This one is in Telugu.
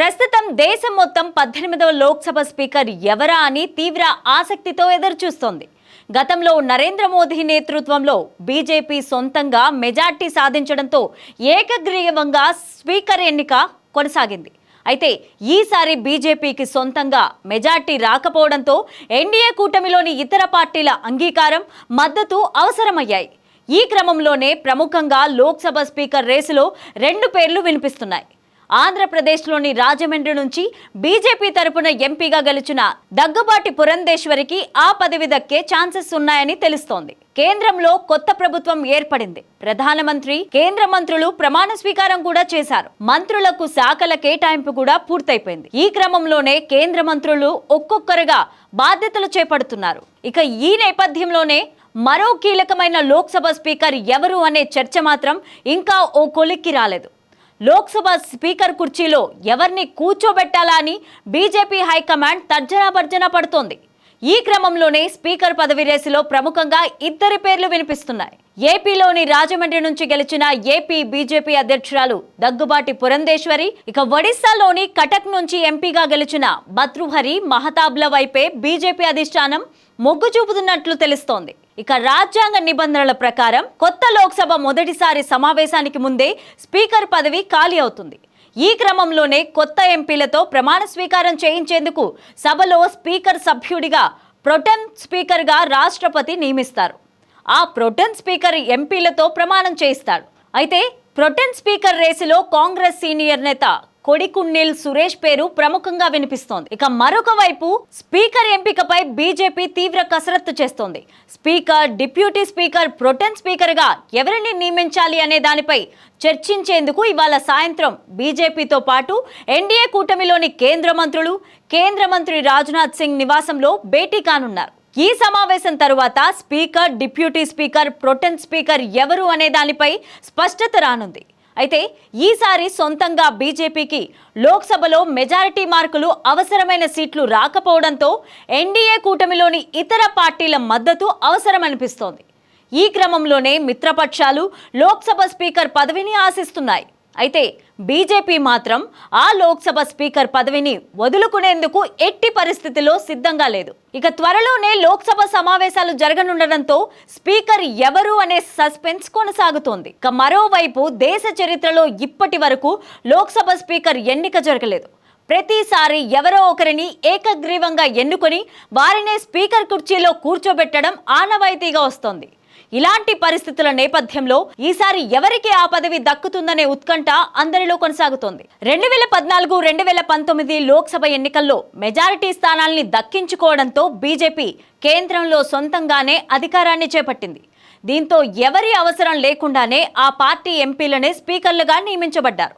ప్రస్తుతం దేశం మొత్తం పద్దెనిమిదవ లోక్సభ స్పీకర్ ఎవరా అని తీవ్ర ఆసక్తితో ఎదురుచూస్తోంది. గతంలో నరేంద్ర మోదీ నేతృత్వంలో బీజేపీ సొంతంగా మెజార్టీ సాధించడంతో ఏకగ్రీవంగా స్పీకర్ ఎన్నిక కొనసాగింది. అయితే ఈసారి బీజేపీకి సొంతంగా మెజార్టీ రాకపోవడంతో ఎన్డీఏ కూటమిలోని ఇతర పార్టీల అంగీకారం మద్దతు అవసరమయ్యాయి. ఈ క్రమంలోనే ప్రముఖంగా లోక్సభ స్పీకర్ రేసులో రెండు పేర్లు వినిపిస్తున్నాయి. ఆంధ్రప్రదేశ్లోని రాజమండ్రి నుంచి బీజేపీ తరపున ఎంపీగా గెలిచిన దగ్గుబాటి పురంధేశ్వరికి ఆ పదవి దక్కే ఛాన్సెస్ ఉన్నాయని తెలుస్తోంది. కేంద్రంలో కొత్త ప్రభుత్వం ఏర్పడింది. ప్రధానమంత్రి కేంద్ర మంత్రులు ప్రమాణ స్వీకారం కూడా చేశారు. మంత్రులకు శాఖల కేటాయింపు కూడా పూర్తయిపోయింది. ఈ క్రమంలోనే కేంద్ర మంత్రులు ఒక్కొక్కరుగా బాధ్యతలు చేపడుతున్నారు. ఇక ఈ నేపథ్యంలోనే మరో కీలకమైన లోక్సభ స్పీకర్ ఎవరు అనే చర్చ మాత్రం ఇంకా ఓ కొలిక్కి రాలేదు. లోక్సభ స్పీకర్ కుర్చీలో ఎవరిని కూర్చోబెట్టాలా అని బీజేపీ హైకమాండ్ తర్జనా భర్జన పడుతోంది. ఈ క్రమంలోనే స్పీకర్ పదవి రేసులో ప్రముఖంగా ఇద్దరి పేర్లు వినిపిస్తున్నాయి. ఏపీలోని రాజమండ్రి నుంచి గెలిచిన ఏపీ బీజేపీ అధ్యక్షురాలు దగ్గుబాటి పురంధేశ్వరి ఇక ఒడిశాలోని కటక్ నుంచి ఎంపీగా గెలిచిన భతృహరి మహతాబ్ల వైపే బీజేపీ అధిష్టానం మొగ్గు చూపుతున్నట్లు తెలుస్తోంది. ఇక రాజ్యాంగ నిబంధనల ప్రకారం కొత్త లోక్సభ మొదటిసారి సమావేశానికి ముందే స్పీకర్ పదవి ఖాళీ అవుతుంది. ఈ క్రమంలోనే కొత్త ఎంపీలతో ప్రమాణ స్వీకారం చేయించేందుకు సభలో స్పీకర్ సభ్యుడిగా ప్రొటెన్ స్పీకర్గా రాష్ట్రపతి నియమిస్తారు. ఆ ప్రొటెన్ స్పీకర్ ఎంపీలతో ప్రమాణం చేయిస్తాడు. అయితే ప్రొటెన్ స్పీకర్ రేసులో కాంగ్రెస్ సీనియర్ నేత కొడికున్నిల్ సురేష్ పేరు ప్రముఖంగా వినిపిస్తోంది. ఇక మరొక వైపు స్పీకర్ ఎంపికపై బీజేపీ తీవ్ర కసరత్తు చేస్తోంది. స్పీకర్ డిప్యూటీ స్పీకర్ ప్రొటెన్ స్పీకర్గా ఎవరిని నియమించాలి అనే దానిపై చర్చించేందుకు ఇవాళ సాయంత్రం బీజేపీతో పాటు ఎన్డీఏ కూటమిలోని కేంద్ర మంత్రులు కేంద్ర మంత్రి రాజ్నాథ్ సింగ్ నివాసంలో భేటీ కానున్నారు. ఈ సమావేశం తరువాత speaker deputy speaker protem speaker ఎవరు అనే దానిపై స్పష్టత రానుంది. అయితే ఈసారి సొంతంగా బీజేపీకి లోక్సభలో మెజారిటీ మార్కులు అవసరమైన సీట్లు రాకపోవడంతో ఎన్డీఏ కూటమిలోని ఇతర పార్టీల మద్దతు అవసరమనిపిస్తోంది. ఈ క్రమంలోనే మిత్రపక్షాలు లోక్సభ స్పీకర్ పదవిని ఆశిస్తున్నాయి. అయితే బీజేపీ మాత్రం ఆ లోక్సభ స్పీకర్ పదవిని వదులుకునేందుకు ఎట్టి పరిస్థితిలో సిద్ధంగా లేదు. ఇక త్వరలోనే లోక్సభ సమావేశాలు జరగనుండడంతో స్పీకర్ ఎవరు అనే సస్పెన్స్ కొనసాగుతోంది. ఇక మరోవైపు దేశ చరిత్రలో ఇప్పటి వరకు లోక్సభ స్పీకర్ ఎన్నిక జరగలేదు. ప్రతిసారి ఎవరో ఒకరిని ఏకగ్రీవంగా ఎన్నుకొని వారినే స్పీకర్ కుర్చీలో కూర్చోబెట్టడం ఆనవాయితీగా వస్తోంది. ఇలాంటి పరిస్థితుల నేపథ్యంలో ఈసారి ఎవరికి ఆ పదవి దక్కుతుందనే ఉత్కంఠ అందరిలో కొనసాగుతోంది. రెండు వేల పద్నాలుగు రెండు వేల పంతొమ్మిది లోక్సభ ఎన్నికల్లో మెజారిటీ స్థానాల్ని దక్కించుకోవడంతో బీజేపీ కేంద్రంలో సొంతంగానే అధికారాన్ని చేపట్టింది. దీంతో ఎవరి అవసరం లేకుండానే ఆ పార్టీ ఎంపీలనే స్పీకర్లుగా నియమించబడ్డారు.